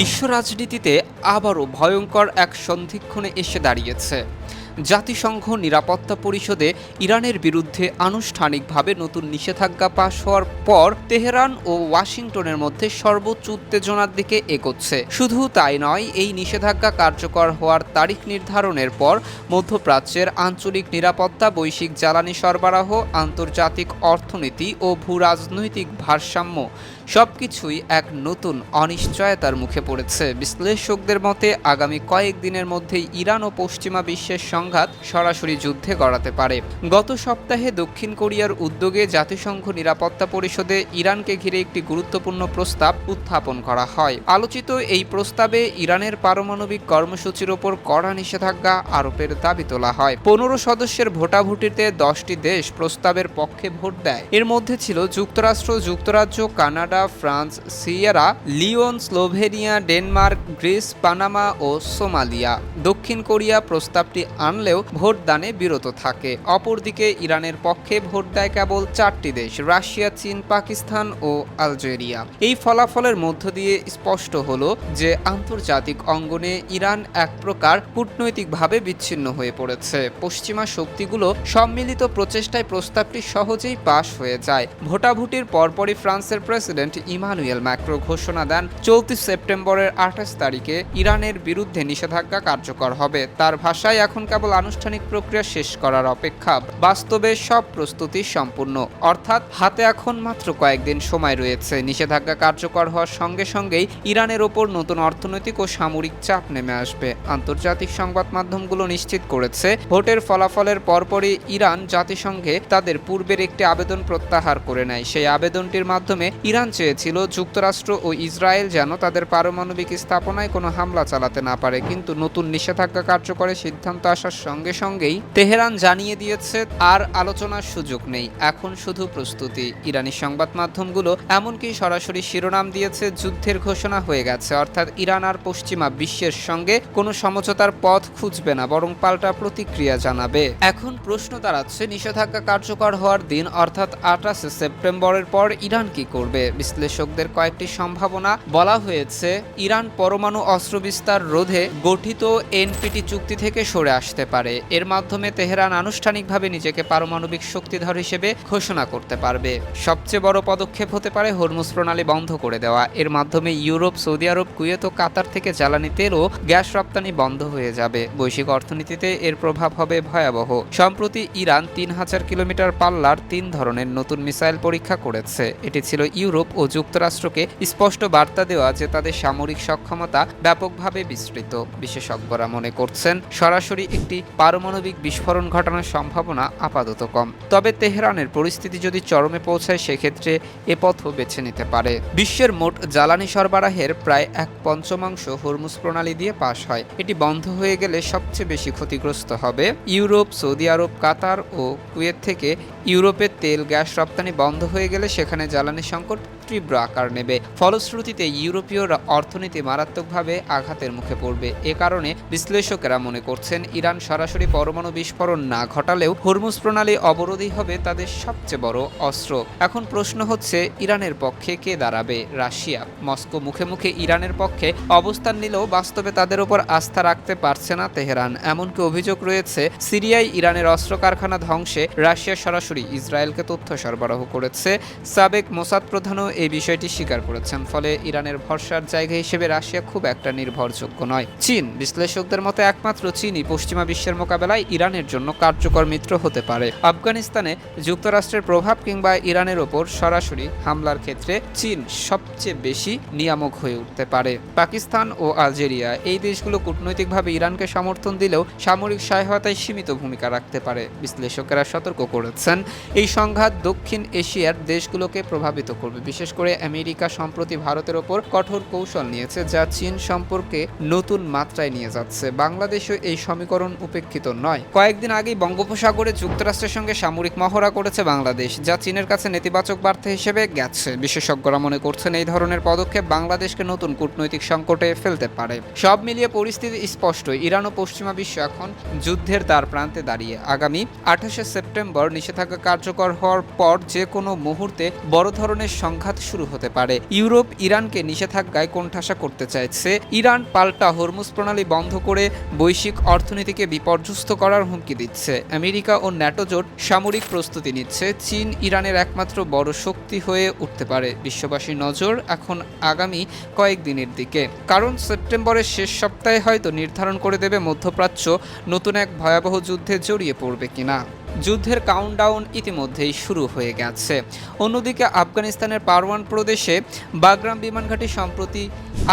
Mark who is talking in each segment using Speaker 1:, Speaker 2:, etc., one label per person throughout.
Speaker 1: বিশ্ব রাজনীতিতে আবারও ভয়ঙ্কর এক সন্ধিক্ষণে এসে দাঁড়িয়েছে। জাতিসংঘ নিরাপত্তা পরিষদে ইরানের বিরুদ্ধে আনুষ্ঠানিকভাবে নতুন নিষেধাজ্ঞা পাশ হওয়ার পর তেহরান ও ওয়াশিংটনের মধ্যে সর্বোচ্চ উত্তেজনার দিকে এগোচ্ছে। শুধু তাই নয়, এই নিষেধাজ্ঞা কার্যকর হওয়ার তারিখ নির্ধারণের পর মধ্যপ্রাচ্যের আঞ্চলিক নিরাপত্তা, বৈশ্বিক জ্বালানি সরবরাহ, আন্তর্জাতিক অর্থনীতি ও ভূ রাজনৈতিক ভারসাম্য সবকিছুই এক নতুন অনিশ্চয়তার মুখে পড়েছে। বিশ্লেষকদের মতে, আগামী কয়েক দিনের মধ্যেই ইরান ও পশ্চিমা বিশ্বের সংঘাত সরাসরি যুদ্ধে গড়াতে পারে। গত সপ্তাহে দক্ষিণ কোরিয়ার উদ্যোগে জাতিসংঘ নিরাপত্তা পরিষদে ইরানকে ঘিরে একটি গুরুত্বপূর্ণ প্রস্তাব উত্থাপন করা হয়। আলোচিত এই প্রস্তাবে ইরানের পারমাণবিক কর্মসূচির ওপর কড়া নিষেধাজ্ঞা আরোপের দাবি তোলা হয়। পনেরো সদস্যের ভোটাভুটিতে দশটি দেশ প্রস্তাবের পক্ষে ভোট দেয়। এর মধ্যে ছিল যুক্তরাষ্ট্র, যুক্তরাজ্য, Canada France, Sierra, Leone, Slovenia, Denmark, Greece, Panama ও সোমালিয়া। দক্ষিণ কোরিয়া প্রস্তাবটি আনলেও ভোটদানে বিরত থাকে। অপরদিকে ইরানের পক্ষে ভোট দেয় কেবল চারটি দেশ, রাশিয়া, চীন, পাকিস্তান ও আলজেরিয়া। এই ফলাফলের মধ্য দিয়ে স্পষ্ট হলো যে আন্তর্জাতিক অঙ্গনে ইরান এক প্রকার কূটনৈতিকভাবে বিচ্ছিন্ন হয়ে পড়েছে। পশ্চিমা শক্তিগুলো সম্মিলিত প্রচেষ্টায় প্রস্তাবটি সহজেই পাশ হয়ে যায়। ভোটাভুটির পরপরই ফ্রান্সের প্রেসিডেন্ট ইমানুয়েল ম্যাক্রো ঘোষণা দেন, চলতি সেপ্টেম্বরের আঠাশ তারিখে ইরানের বিরুদ্ধে নিষেধাজ্ঞা কার্যকর হবে। তার ভাষায় এখন কেবল আনুষ্ঠানিক প্রক্রিয়া শেষ করার অপেক্ষা। বাস্তবে সব প্রস্তুতি সম্পূর্ণ। অর্থাৎ হাতে এখন মাত্র কয়েকদিন সময় রয়েছে। নিষেধাজ্ঞা কার্যকর হওয়ার সঙ্গে সঙ্গেই ইরানের ওপর নতুন অর্থনৈতিক ও সামরিক চাপ নেমে আসবে। আন্তর্জাতিক সংবাদ মাধ্যমগুলো নিশ্চিত করেছে, ভোটের ফলাফলের পরপরই ইরান জাতিসংঘে তাদের পূর্বের একটি আবেদন প্রত্যাহার করে নেয়। সেই আবেদনটির মাধ্যমে ইরান চেয়েছিল যুক্তরাষ্ট্র ও ইসরায়েল যেন তাদের পারমাণবিক স্থাপনায় কোনো হামলা চালাতে না পারে, কিন্তু নতুন নিষেধাজ্ঞা কার্যকরের সিদ্ধান্ত আসার সঙ্গে সঙ্গেই তেহরান জানিয়ে দিয়েছে, আর আলোচনার সুযোগ নেই। এখন শুধু প্রস্তুতি। ইরানি সংবাদ মাধ্যমগুলো এমনকি সরাসরি শিরোনাম দিয়েছে, যুদ্ধের ঘোষণা হয়ে গেছে। অর্থাৎ ইরান আর পশ্চিমা বিশ্বের সঙ্গে কোনো সমঝোতার পথ খুঁজবে না, বরং পাল্টা প্রতিক্রিয়া জানাবে। এখন প্রশ্ন দাঁড়াচ্ছে, নিষেধাজ্ঞা কার্যকর হওয়ার দিন, অর্থাৎ আঠাশে সেপ্টেম্বরের পর ইরান কি করবে? বিশ্লেষকদের কয়েকটি সম্ভাবনা বলা হয়েছে। ইরান পরমাণু অস্ত্র বিস্তার রোধে গঠিত এনপিটি চুক্তি থেকে সরে আসতে পারে। এর মাধ্যমে তেহরান আনুষ্ঠানিকভাবে নিজেকে পারমাণবিক শক্তিধর হিসেবে ঘোষণা করতে পারবে। সবচেয়ে বড় পদক্ষেপ হতে পারে হরমুজ প্রণালী বন্ধ করে দেওয়া। এর মাধ্যমে ইউরোপ, সৌদি আরব, কুয়েত ও কাতার থেকে জ্বালানি তেল ও গ্যাস রপ্তানি বন্ধ হয়ে যাবে। বৈশ্বিক অর্থনীতিতে এর প্রভাব হবে ভয়াবহ। সম্প্রতি ইরান তিন হাজার কিলোমিটার পাল্লার তিন ধরনের নতুন মিসাইল পরীক্ষা করেছে। এটি ছিল ইউরোপ ও যুক্তরাষ্ট্রকে স্পষ্ট বার্তা দেওয়া যে তাদের সামরিক সক্ষমতা ব্যাপকভাবে বিস্তৃত। বিশেষজ্ঞরা মনে করছেন, সরাসরি একটি পারমাণবিক বিস্ফোরণ ঘটানোর সম্ভাবনা আপাতত কম। তবে তেহরানের পরিস্থিতি যদি চরমে পৌঁছায়, সেক্ষেত্রে এ পথও বেছে নিতে পারে। বিশ্বের মোট জ্বালানি সরবরাহের প্রায় এক পঞ্চমাংশ হরমুজ প্রণালী দিয়ে পাশ হয়। এটি বন্ধ হয়ে গেলে সবচেয়ে বেশি ক্ষতিগ্রস্ত হবে ইউরোপ, সৌদি আরব, কাতার ও কুয়েত থেকে। ইউরোপের তেল, গ্যাস রপ্তানি বন্ধ হয়ে গেলে সেখানে জ্বালানি সংকট তীব্র আকার নেবে। ফলশ্রুতিতে ইউরোপীয় অর্থনীতি মারাত্মকভাবে আঘাতের মুখে পড়বে। এ কারণে বিশ্লেষকেরা মনে করছেন, ইরান সরাসরি পরমাণু বিস্ফোরণ না ঘটালেও হরমুজ প্রণালী অবরোধই হবে তাদের সবচেয়ে বড় অস্ত্র। এখন প্রশ্ন হচ্ছে, ইরানের পক্ষে কে দাঁড়াবে? রাশিয়া? মস্কো মুখে মুখে ইরানের পক্ষে অবস্থান নিলেও বাস্তবে তাদের উপর আস্থা রাখতে পারছে না তেহরান। এমনকি অভিযোগ রয়েছে, সিরিয়ায় ইরানের অস্ত্র কারখানা ধ্বংসে রাশিয়া সরাসরি ইসরায়েলকে তথ্য সরবরাহ করেছে। সাবেক মোসাদ প্রধানও এই বিষয়টি স্বীকার করেছেন। ফলে ইরানের ভরসার জায়গা হিসেবে রাশিয়া খুব একটা নির্ভরযোগ্য নয়। চীন বিশ্লেষকদের মতে একমাত্র চীনই পশ্চিমা বিশ্বের মোকাবেলায় ইরানের জন্য কার্যকর মিত্র হতে পারে। আফগানিস্তানে যুক্তরাষ্ট্রের প্রভাব কিংবা ইরানের ওপর সরাসরি হামলার ক্ষেত্রে চীন সবচেয়ে বেশি নিয়ামক হয়ে উঠতে পারে। পাকিস্তান ও আলজেরিয়া এই দেশগুলো কূটনৈতিকভাবে ইরানকে সমর্থন দিলেও সামরিক সহায়তায় সীমিত ভূমিকা রাখতে পারে, বিশ্লেষকেরা সতর্ক করেছেন। এই সংঘাত দক্ষিণ এশিয়ার দেশগুলোকে প্রভাবিত করবে, বিশেষ করে আমেরিকা সম্প্রতি ভারতের ওপর কঠোর কৌশল নিয়েছে, যা চীন সম্পর্কে নতুন মাত্রায় নিয়ে যাচ্ছে। বাংলাদেশও এই সমীকরণ উপেক্ষিত নয়। কয়েকদিন আগেই বঙ্গোপসাগরে যুক্তরাষ্ট্রের সঙ্গে সামরিক মহড়া করেছে বাংলাদেশ, যা চীনের কাছে নেতিবাচক বার্তা হিসেবে গেছে। বিশেষজ্ঞরা মনে করছেন এই ধরনের পদক্ষেপ বাংলাদেশকে নতুন কূটনৈতিক সংকটে ফেলতে পারে। সব মিলিয়ে পরিস্থিতি স্পষ্ট। ইরান ও পশ্চিমা বিশ্ব এখন যুদ্ধের দ্বার প্রান্তে দাঁড়িয়ে। আগামী আঠাশে সেপ্টেম্বর নিষেধাজ্ঞা কার্যকর হওয়ার পর যে কোনো মুহূর্তে বড় ধরনের সংঘাত সংঘাত শুরু হতে পারে। ইউরোপ ইরানকে নিষেধাজ্ঞায় কোণঠাসা করতে চাইছে। ইরান পাল্টা হরমুজ প্রণালী বন্ধ করে বৈশ্বিক অর্থনীতিকে বিপর্যস্ত করার হুমকি দিচ্ছে। আমেরিকা ও ন্যাটো জোট সামরিক প্রস্তুতি নিচ্ছে। চীন ইরানের একমাত্র বড় শক্তি হয়ে উঠতে পারে। বিশ্ববাসীর নজর এখন আগামী কয়েকদিনের দিকে। কারণ সেপ্টেম্বরের শেষ সপ্তাহে হয়তো নির্ধারণ করে দেবে মধ্যপ্রাচ্য। নতুন এক ভয়াবহ যুদ্ধে জড়িয়ে পড়বে কিনা? যুদ্ধের কাউন্টডাউন ইতিমধ্যেই শুরু হয়ে গেছে। অন্যদিকে আফগানিস্তানের পারওয়ান প্রদেশে বাগরাম বিমানঘাটি সম্প্রতি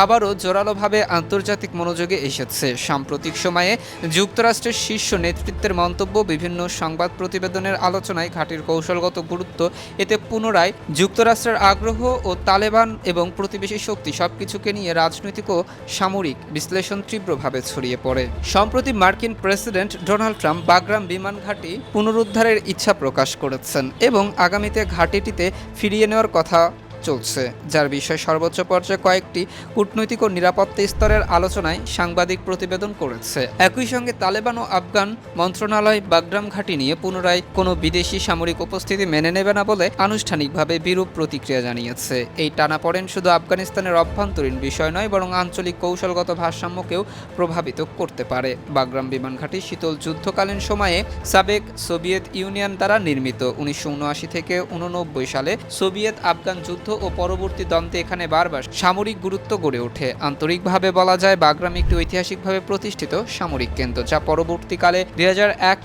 Speaker 1: আবারও জোরালোভাবে আন্তর্জাতিক মনোযোগে এসেছে। সাম্প্রতিক সময়ে যুক্তরাষ্ট্রের শীর্ষ নেতৃত্বের মন্তব্য বিভিন্ন সংবাদ প্রতিবেদনের আলোচনায় ঘাটির কৌশলগত গুরুত্ব, এতে পুনরায় যুক্তরাষ্ট্রের আগ্রহ ও তালেবান এবং প্রতিবেশী শক্তি সবকিছুকে নিয়ে রাজনৈতিক ও সামরিক বিশ্লেষণ তীব্রভাবে ছড়িয়ে পড়ে। সম্প্রতি মার্কিন প্রেসিডেন্ট ডোনাল্ড ট্রাম্প বাগরাম বিমান ঘাঁটি পুনরুদ্ধারের ইচ্ছা প্রকাশ করেছেন এবং আগামীতে ঘাটিটিতে ফিরিয়ে নেওয়ার কথা চলছে, যার বিষয়ে সর্বোচ্চ পর্যায়ে কয়েকটি কূটনৈতিক ও নিরাপত্তা স্তরের আলোচনায় সাংবাদিক প্রতিবেদন করেছে। একই সঙ্গে তালেবান ও আফগান মন্ত্রণালয় বাগরাম ঘাঁটি নিয়ে পুনরায় কোনো বিদেশি সামরিক উপস্থিতি মেনে নেবে না বলে আনুষ্ঠানিকভাবে বিরূপ প্রতিক্রিয়া জানিয়েছে। এই টানাপড়েন শুধু আফগানিস্তানের অভ্যন্তরীণ বিষয় নয়, বরং আঞ্চলিক কৌশলগত ভারসাম্যকেও প্রভাবিত করতে পারে। বাগরাম বিমান ঘাঁটি শীতল যুদ্ধকালীন সময়ে সাবেক সোভিয়েত ইউনিয়ন দ্বারা নির্মিত। উনিশশো উনআশি থেকে উননব্বই সালে সোভিয়েত আফগান যুদ্ধ ও পরবর্তী দ্বন্দ্বে এখানে বারবার সামরিক গুরুত্ব গড়ে ওঠে। আন্তরিকভাবে বলা যায়, বাগরাম একটি ঐতিহাসিকভাবে প্রতিষ্ঠিত সামরিক কেন্দ্র, যা পরবর্তীকালে দুই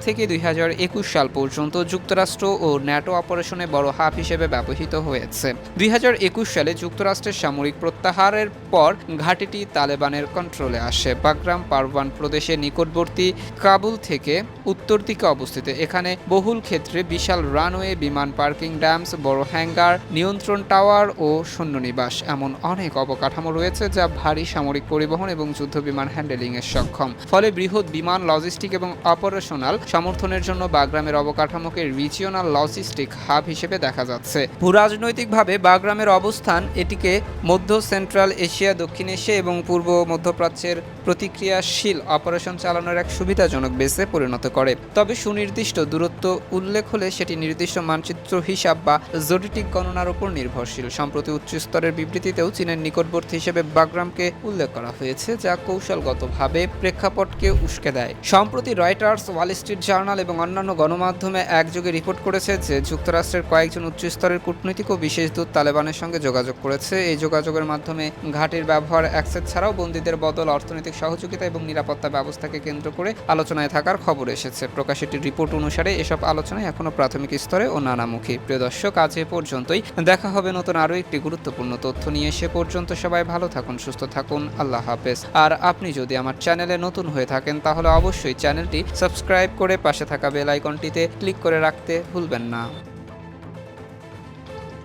Speaker 1: থেকে দুই হাজার একুশ সাল পর্যন্ত যুক্তরাষ্ট্র ও ন্যাটো অপারেশনে বড় হাব হিসেবে ব্যবহৃত হয়েছে। দুই হাজার একুশ সালে যুক্তরাষ্ট্রের সামরিক প্রত্যাহারের পর ঘাঁটিটি তালেবানের কন্ট্রোলে আসে। বাগরাম পারওয়ান প্রদেশের নিকটবর্তী কাবুল থেকে উত্তর দিকে অবস্থিত। এখানে বহুল ক্ষেত্রে বিশাল রানওয়ে, বিমান পার্কিং ড্যামস, বড় হ্যাঙ্গার, নিয়ন্ত্রণ টাওয়ার ও সৈন্যনিবাস। এমন অনেক অবকাঠামো রয়েছে যা ভারী সামরিক পরিবহন এবং যুদ্ধ বিমান হ্যান্ডেলিং এর সক্ষম। ফলে বৃহৎ বিমান লজিস্টিক এবং অপারেশনাল সমর্থনের জন্য বাগরামের অবকাঠামোকে রিজিওনাল লজিস্টিক হাব হিসেবে দেখা যাচ্ছে। ভূরাজনৈতিকভাবে বাগরামের অবস্থান এটিকে মধ্য সেন্ট্রাল এশিয়া দক্ষিণ এশিয়া এবং পূর্ব মধ্যপ্রাচ্যের প্রতিক্রিয়াশীল অপারেশন চালানোর এক সুবিধাজনক বেসে পরিণত করে। তবে সুনির্দিষ্ট দূরত্ব উল্লেখ হলে সেটি নির্দিষ্ট মানচিত্র হিসাব বা জটিটিক গণনার উপর নির্ভরশীল। সম্প্রতি উচ্চ স্তরের বিবৃতিতেও চীনের নিকটবর্তী হিসেবে বাগরামকে উল্লেখ করা হয়েছে, যা কৌশলগতভাবে প্রেক্ষাপটকে উস্কে দেয়। সম্প্রতি রয়টার্স, ওয়াল স্ট্রিট জার্নাল এবং অন্যান্য গণমাধ্যমে একযোগে রিপোর্ট করেছে যে, যুক্তরাষ্ট্রের কয়েকজন উচ্চস্তরের কূটনৈতিক ও বিশেষ দূত তালেবানের সঙ্গে যোগাযোগ করেছে। এই যোগাযোগের মাধ্যমে ঘাটির ব্যবহার, অ্যাক্সেস ছাড়াও বন্দীদের বদল, অর্থনৈতিক সহযোগিতা এবং নিরাপত্তা ব্যবস্থাকে কেন্দ্র করে আলোচনায় থাকার খবর এসেছে। প্রকাশিত রিপোর্ট অনুসারে এসব আলোচনায় এখনও প্রাথমিক স্তরে ও নানামুখী। প্রিয় দর্শক, আজ এ পর্যন্তই। দেখা হবে নতুন আরও একটি গুরুত্বপূর্ণ তথ্য নিয়ে সে পর্যন্ত সবাই ভালো থাকুন, সুস্থ থাকুন, আল্লাহ হাফেজ। আর আপনি যদি আমার চ্যানেলে নতুন হয়ে থাকেন, তাহলে অবশ্যই চ্যানেলটি সাবস্ক্রাইব করে পাশে থাকা বেল আইকনটিতে ক্লিক করে রাখতে ভুলবেন না।